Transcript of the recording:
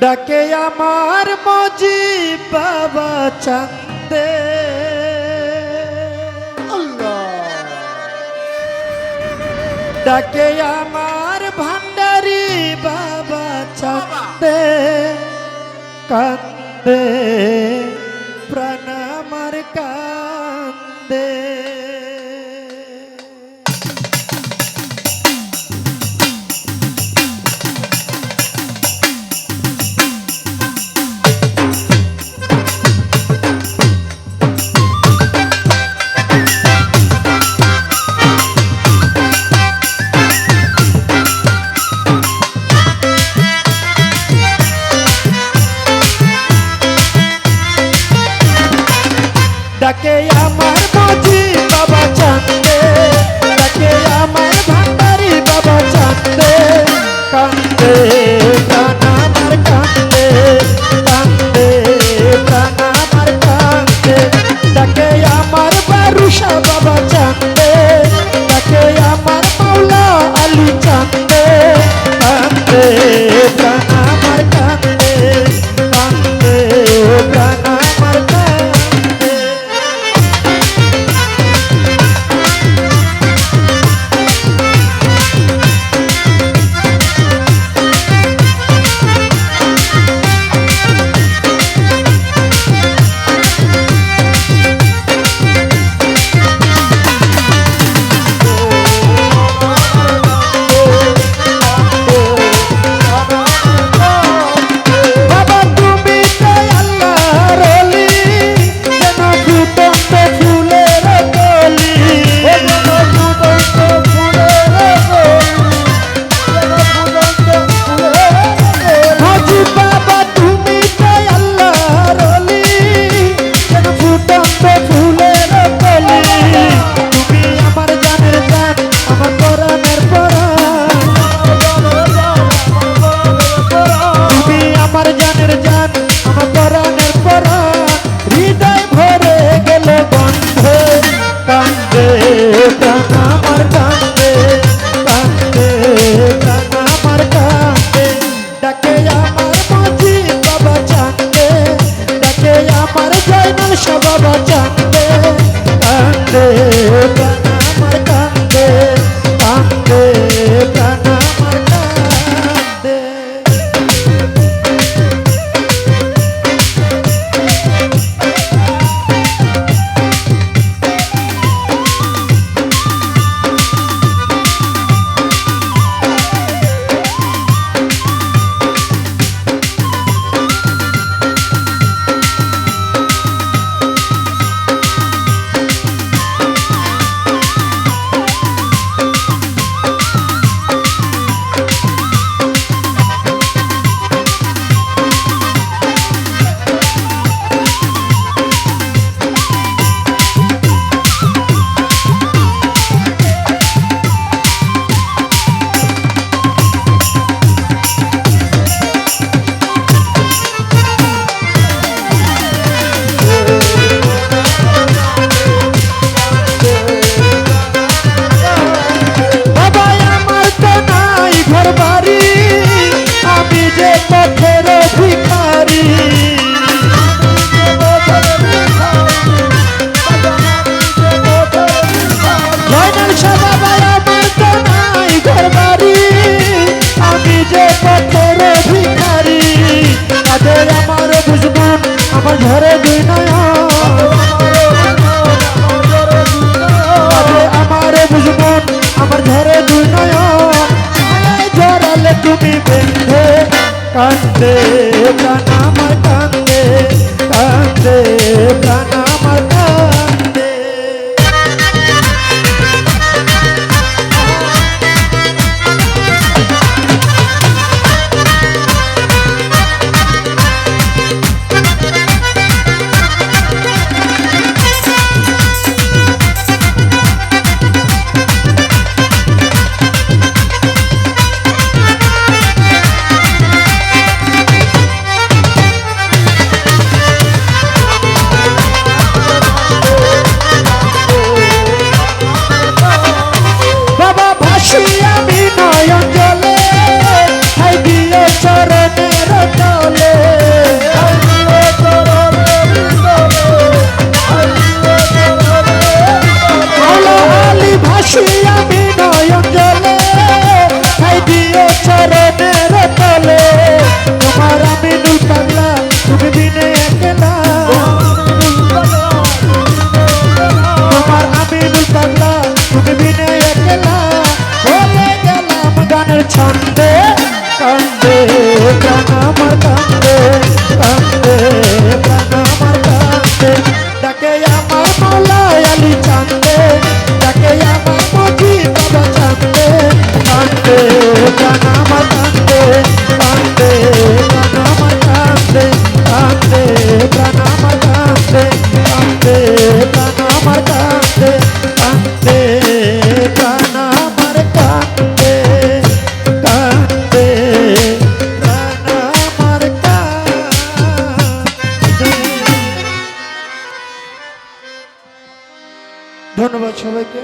ডাকে আমার মজি বাবা চান্দে ডাকে আমার কান্দে প্রাণ আমার কান্দে। বাঁচা। ধরে দুনয় জড়ালে তুমি বেঁধে। কান্দে প্রাণ আমার কান্দে কান্দে প্রাণ আমি দুপাল্লা তুমি বিনয় একলা। বলে গেলাম গানের ছন্দ। সবাইকে